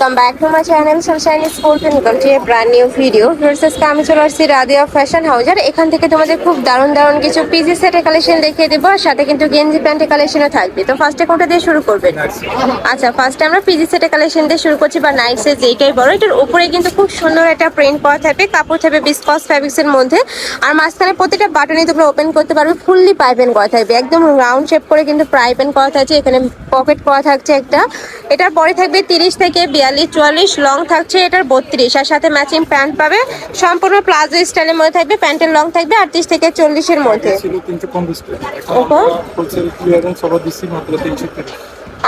Welcome back to my channel sunshine sport welcome to a brand new video versus আমি চলে আসছি Radia fashion হাউজার এখান থেকে তোমাদের খুব দারুণ দারুণ কিছু পিজি সেটের কালেকশন দেখিয়ে দেবো, আর সাথে কিন্তু গেঞ্জি প্যান্টের কালেকশনও থাকবে। তো ফার্স্টে কোনটা দিয়ে শুরু করবেন আচ্ছা ফার্স্টে আমরা পিজি সেটের কালেকশন দিয়ে শুরু করছি, বা নাইট সেট যেইটাই বড় এটার উপরে কিন্তু খুব সুন্দর একটা প্রিন্ট করা থাকবে, কাপড় থাকবে বিসকস ফ্যাব্রিক্সের মধ্যে। আর মাঝখানে প্রতিটা বাটনই তোমরা ওপেন করতে পারবে ফুললি পাইপেন করা থাকবে। একদম রাউন্ড শেপ করে কিন্তু পাইপেন করা থাকছে, এখানে পকেট করা থাকছে একটা। এটার পরে থাকবে তিরিশ থেকে বিয়াল্লিশ চুয়াল্লিশ লং থাকছে, এটার বত্রিশ। আর সাথে ম্যাচিং প্যান্ট পাবে, সম্পূর্ণ প্লাজো স্টাইলের মধ্যে থাকবে প্যান্টের লং থাকবে, আটত্রিশ থেকে চল্লিশের মধ্যে।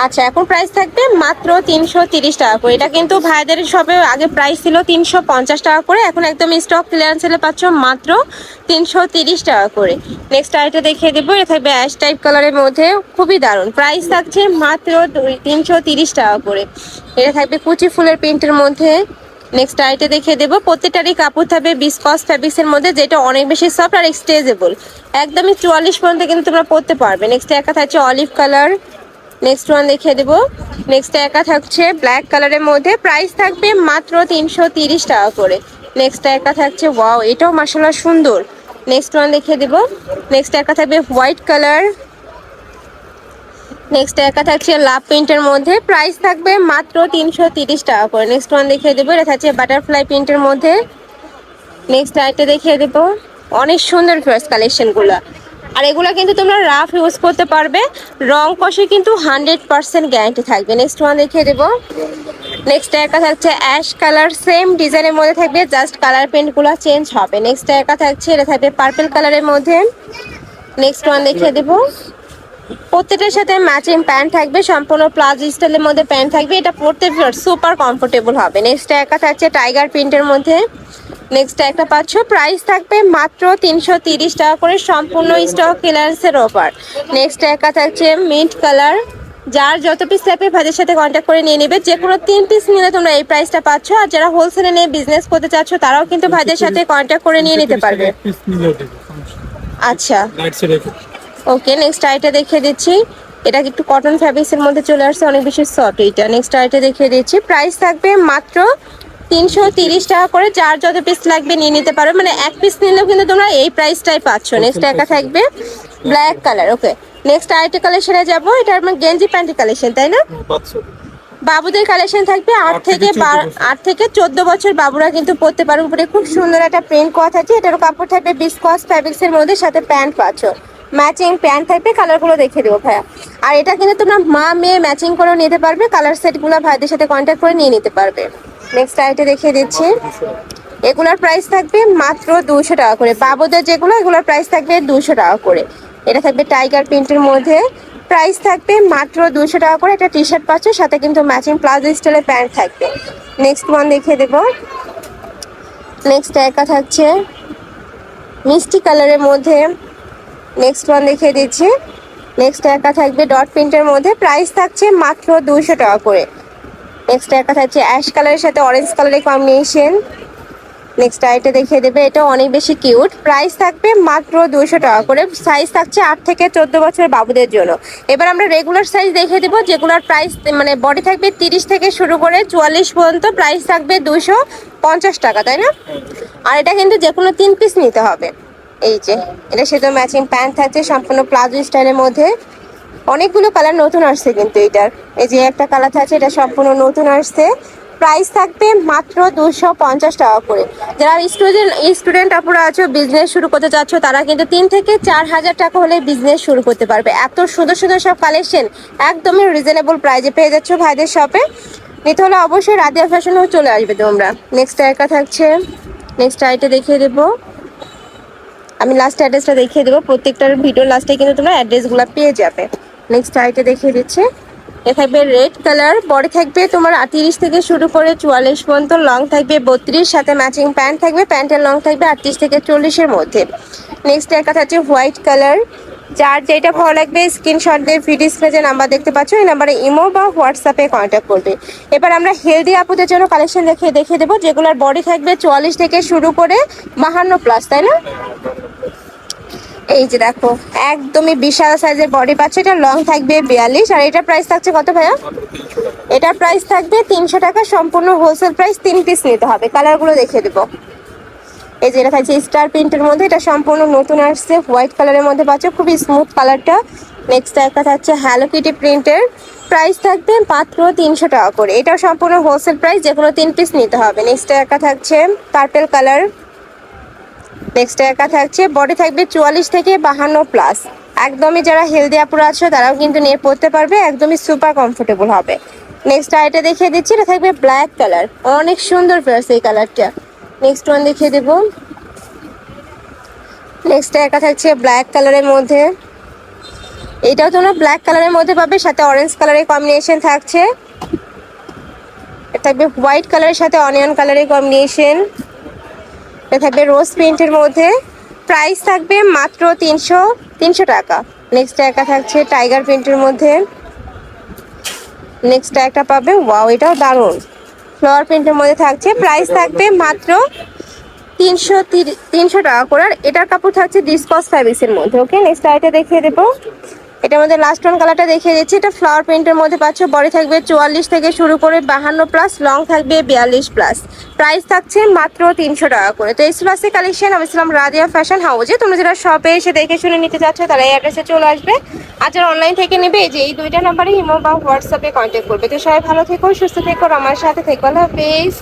আচ্ছা এখন প্রাইস থাকবে মাত্র তিনশো তিরিশ টাকা করে। এটা কিন্তু ভাইদের সবে আগে প্রাইস ছিল তিনশো পঞ্চাশ টাকা করে, এখন একদম স্টক ক্লিয়ারেন্স পাচ্ছ মাত্র তিনশো তিরিশ টাকা করে। নেক্সট আইটা দেখিয়ে দেবো, এটা থাকবে অ্যাশ টাইপ কালারের মধ্যে, খুবই দারুণ। প্রাইস থাকছে মাত্র তিনশো তিরিশ টাকা করে। এটা থাকবে কুচি ফুলের প্রিন্টের মধ্যে। নেক্সট আইটে দেখিয়ে দেবো, প্রত্যেকটারই কাপড় থাকবে বিসকস ফ্যাব্রিক্সের মধ্যে, যেটা অনেক বেশি সফট আর এক্সটেজেবল একদমই চুয়াল্লিশ পর্যন্ত কিন্তু তোমরা পরতে পারবে। নেক্সট একা থাকছে অলিভ কালার নেক্সট ওয়ান দেখিয়ে দেবো। নেক্সট একা থাকছে ব্ল্যাক কালারের মধ্যে। প্রাইস থাকবে মাত্র তিনশো টাকা করে। নেক্সট একা থাকছে ওয়াও এটাও মাসাল্লাহ সুন্দর। নেক্সট ওয়ান দেখিয়ে দেবো। নেক্সট একা থাকবে হোয়াইট কালার নেক্সট একা থাকছে লাভ প্রিন্টের মধ্যে। প্রাইস থাকবে মাত্র তিনশো টাকা করে। নেক্সট ওয়ান দেখিয়ে দেবো, এটা থাকছে বাটারফ্লাই প্রিন্টের মধ্যে। নেক্সট আইটে দেখিয়ে দেবো। অনেক সুন্দর ফ্রেস কালেকশনগুলো আর এগুলো কিন্তু তোমরা রাফ ইউজ করতে পারবে। রং কষে কিন্তু হান্ড্রেড পার্সেন্ট গ্যারান্টি থাকবে। নেক্সট ওয়ান দেখিয়ে দেবো। নেক্সট একা থাকছে অ্যাশ কালার সেম ডিজাইনের মধ্যে থাকবে জাস্ট কালার প্রিন্টগুলো চেঞ্জ হবে। নেক্সট একা থাকছে, এটা থাকবে পার্পল কালারের মধ্যে। নেক্সট ওয়ান দেখিয়ে দেবো। প্রত্যেকটার সাথে ম্যাচিং প্যান্ট থাকবে, সম্পূর্ণ প্লাজো স্টাইলের মধ্যে প্যান্ট থাকবে। এটা পরতে সুপার কমফোর্টেবল হবে। নেক্সট একা থাকছে টাইগার প্রিন্টের মধ্যে। নেক্সট একটা পাচ্ছ প্রাইস থাকবে মাত্র তিনশো টাকা করে সম্পূর্ণ স্টক ক্লিয়ারেন্সের অফার নেক্সট একা থাকছে মিন্ট কালার যার যত পিস লাগবে ভাইদের সাথে কন্ট্যাক্ট করে নিয়ে নেবে। যে কোনো তিন পিস নিলে তোমরা এই প্রাইসটা পাচ্ছ। আর যারা হোলসেলে নিয়ে বিজনেস করতে চাচ্ছ তারাও কিন্তু ভাইদের সাথে কন্ট্যাক্ট করে নিয়ে নিতে পারবে। আচ্ছা। ওকে নেক্সট আইটা দেখিয়ে দিচ্ছি। এটা একটু কটন ফ্যাব্রিক্সের মধ্যে চলে আসছে অনেক বেশি সফট এইটা। নেক্সট আইটা দেখিয়ে দিচ্ছি। প্রাইস থাকবে মাত্র তিনশো তিরিশ টাকা করে যার যত পিস লাগবে নিয়ে নিতে পারো। মানে এক পিস নিলেও কিন্তু তোমরা এই প্রাইসটাই পাচ্ছ। নেক্সট একা থাকবে ব্ল্যাক কালার ওকে নেক্সট আইটা কালেকশনে যাব এটা আমার গেঞ্জি প্যান্টের কালেকশন তাই না? বাবুদের কালেকশন থাকবে আট থেকে থেকে 14 বার- বছর। আট থেকে চোদ্দ বছর বাবুরা কিন্তু পরতে পারবে। উপরে খুব সুন্দর একটা প্রিন্ট করা থাকছে এটারও কাপড় থাকবে বিসকস ফ্যাব্রিক্সের মধ্যে সাথে প্যান্ট পাচ্ছ। ম্যাচিং প্যান্ট থাকবে কালারগুলো দেখে দেবো ভাইয়া। আর এটা কিন্তু তোমরা মা মেয়ে ম্যাচিং করেও নিতে পারবে কালার সেটগুলো ভাইদের সাথে কন্ট্যাক্ট করে নিয়ে নিতে পারবে। নেক্সট আইটে দেখিয়ে দিচ্ছি। এগুলোর প্রাইস থাকবে মাত্র দুশো টাকা করে। বাবুদের যেগুলো, এগুলোর প্রাইস থাকবে দুশো টাকা করে। এটা থাকবে টাইগার প্রিন্টের মধ্যে। প্রাইস থাকবে মাত্র দুশো টাকা করে। একটা টি শার্ট পাচ্ছ, সাথে কিন্তু ম্যাচিং প্লাজো স্টাইলের প্যান্ট থাকবে। নেক্সট ওয়ান দেখিয়ে দেবো। নেক্সট একা থাকছে মিষ্টি কালারের মধ্যে। নেক্সট ওয়ান দেখিয়ে দিচ্ছি। নেক্সট একা থাকবে ডট প্রিন্টের মধ্যে। প্রাইস থাকছে মাত্র দুশো টাকা করে। নেক্সট একা থাকছে অ্যাশ কালারের সাথে অরেঞ্জ কালারের কম্বিনেশন নেক্সট আইটা দেখিয়ে দেবে, এটা অনেক বেশি কিউট প্রাইস থাকবে মাত্র দুশো টাকা করে। সাইজ থাকছে আট থেকে চোদ্দ বছর বাবুদের জন্য। এবার আমরা রেগুলার সাইজ দেখিয়ে দেবো, যেগুলোর প্রাইস মানে বডি থাকবে তিরিশ থেকে শুরু করে চুয়াল্লিশ পর্যন্ত প্রাইস থাকবে দুশো পঞ্চাশ টাকা, তাই না? আর এটা কিন্তু যে কোনো তিন পিস নিতে হবে। এই যে, এটা সাথে ম্যাচিং প্যান্ট থাকছে, সম্পূর্ণ প্লাজো স্টাইলের মধ্যে। অনেকগুলো কালার নতুন আসছে কিন্তু এটার। এই যে একটা কালার থাকছে, এটা সম্পূর্ণ নতুন আসছে। প্রাইস থাকবে মাত্র দুশো পঞ্চাশ টাকা করে। যারা স্টুডেন্ট স্টুডেন্ট আপুরা আছো বিজনেস শুরু করতে চাচ্ছ, তারা কিন্তু তিন থেকে চার হাজার টাকা হলে বিজনেস শুরু করতে পারবে। এত সুন্দর সুন্দর সব কালেকশন একদমই রিজনেবল প্রাইজে পেয়ে যাচ্ছ ভাইদের শপে নিতে হলে অবশ্যই রাদিয়া ফ্যাশনেও চলে আসবে তোমরা। নেক্সট একা থাকছে। নেক্সট আইটে দেখিয়ে দেবো। আমি লাস্ট অ্যাড্রেসটা দেখিয়ে দেবো। প্রত্যেকটার ভিডিও লাস্টে কিন্তু তোমরা অ্যাড্রেসগুলো পেয়ে যাবে। নেক্সট আইটে দেখিয়ে দিচ্ছে। এ থাকবে রেড কালার বডি থাকবে তোমার আটত্রিশ থেকে শুরু করে চুয়াল্লিশ পর্যন্ত লং থাকবে বত্রিশ, সাথে ম্যাচিং প্যান্ট থাকবে প্যান্টের লং থাকবে আটত্রিশ থেকে চল্লিশের মধ্যে। নেক্সট এর কথা হচ্ছে হোয়াইট কালার যার যেটা ভালো লাগবে স্ক্রিনশট দিয়ে ভিডিও স্ক্রিনে নাম্বার দেখতে পাচ্ছ, এই নাম্বারে ইমো বা হোয়াটসঅ্যাপে কন্ট্যাক্ট করবে। এবার আমরা হেলদি আপুদের জন্য কালেকশন দেখে দেখিয়ে দেবো, যেগুলোর বডি থাকবে চুয়াল্লিশ থেকে শুরু করে বাহান্ন প্লাস তাই না? এই যে দেখো, একদমই বিশাল সাইজের বডি পাচ্ছে। এটা লং থাকবে বিয়াল্লিশ। আর এটা প্রাইস থাকছে কত ভাইয়া? এটার প্রাইস থাকবে তিনশো টাকা। সম্পূর্ণ হোলসেল প্রাইস তিন পিস নিতে হবে। কালারগুলো দেখিয়ে দেবো। এই যে এটা থাকছে স্টার প্রিন্টের মধ্যে। এটা সম্পূর্ণ নতুন আসছে। হোয়াইট কালারের মধ্যে পাচ্ছ। খুবই স্মুথ কালারটা নেক্সট একটা থাকছে হ্যালো কিটি প্রিন্টের প্রাইস থাকবে মাত্র তিনশো টাকা করে। এটাও সম্পূর্ণ হোলসেল প্রাইস যে কোনো তিন পিস নিতে হবে। নেক্সট একটা থাকছে পার্পেল কালার নেক্সট একা থাকছে বডি থাকবে চুয়াল্লিশ থেকে বাহান্ন প্লাস একদমই যারা হেলদি আপুরা আছে, তারাও কিন্তু নিয়ে পড়তে পারবে, একদমই সুপার কমফোর্টেবল হবে। নেক্সট আইটা দেখিয়ে দিচ্ছি, এটা থাকবে ব্ল্যাক কালার অনেক সুন্দর ফেয়ার্স এই কালারটা নেক্সট ওয়ান দেখিয়ে দেব। নেক্সট একা থাকছে ব্ল্যাক কালারের মধ্যে। এটাও তোমরা ব্ল্যাক কালারের মধ্যে পাবে, সাথে অরেঞ্জ কালারের কম্বিনেশন থাকছে। থাকবে হোয়াইট কালারের সাথে অনিয়ন কালারের কম্বিনেশন এটা থাকবে রোজ প্রিন্টের মধ্যে। প্রাইস থাকবে মাত্র তিনশো তিনশো টাকা। নেক্সট একটা থাকছে টাইগার প্রিন্টের মধ্যে। নেক্সট একটা পাবে ওয়াও এটাও দারুণ। ফ্লাওয়ার প্রিন্টের মধ্যে থাকছে প্রাইস থাকবে মাত্র তিনশো তিনশো টাকা করে। আর এটার কাপড় থাকছে ডিসকস ফ্যাব্রিক্সের মধ্যে ওকে নেক্সট আইটা দেখিয়ে দেবো। এটার মধ্যে লাস্ট ওয়ান কালারটা দেখিয়ে দিচ্ছি। এটা ফ্লাওয়ার প্রিন্টের মধ্যে পাচ্ছ বডি থাকবে চুয়াল্লিশ থেকে শুরু করে বাহান্ন প্লাস লং থাকবে বিয়াল্লিশ প্লাস প্রাইস থাকছে মাত্র তিনশো টাকা করে। তো এই প্লাসে কালেকশন আমি ছিলাম রাদিয়া ফ্যাশন হাউজে তোমরা যারা শপে এসে দেখে শুনে নিতে চাচ্ছ, তারা এই অ্যাড্রেসে চলে আসবে। আর যারা অনলাইন থেকে নেবে যে এই দুইটা নাম্বারে ইমো বা হোয়াটসঅ্যাপে কন্ট্যাক্ট করবে। তো সবাই ভালো থেকো, সুস্থ থেকো আমার সাথে থেকো। আল্লাহ হাফেজ।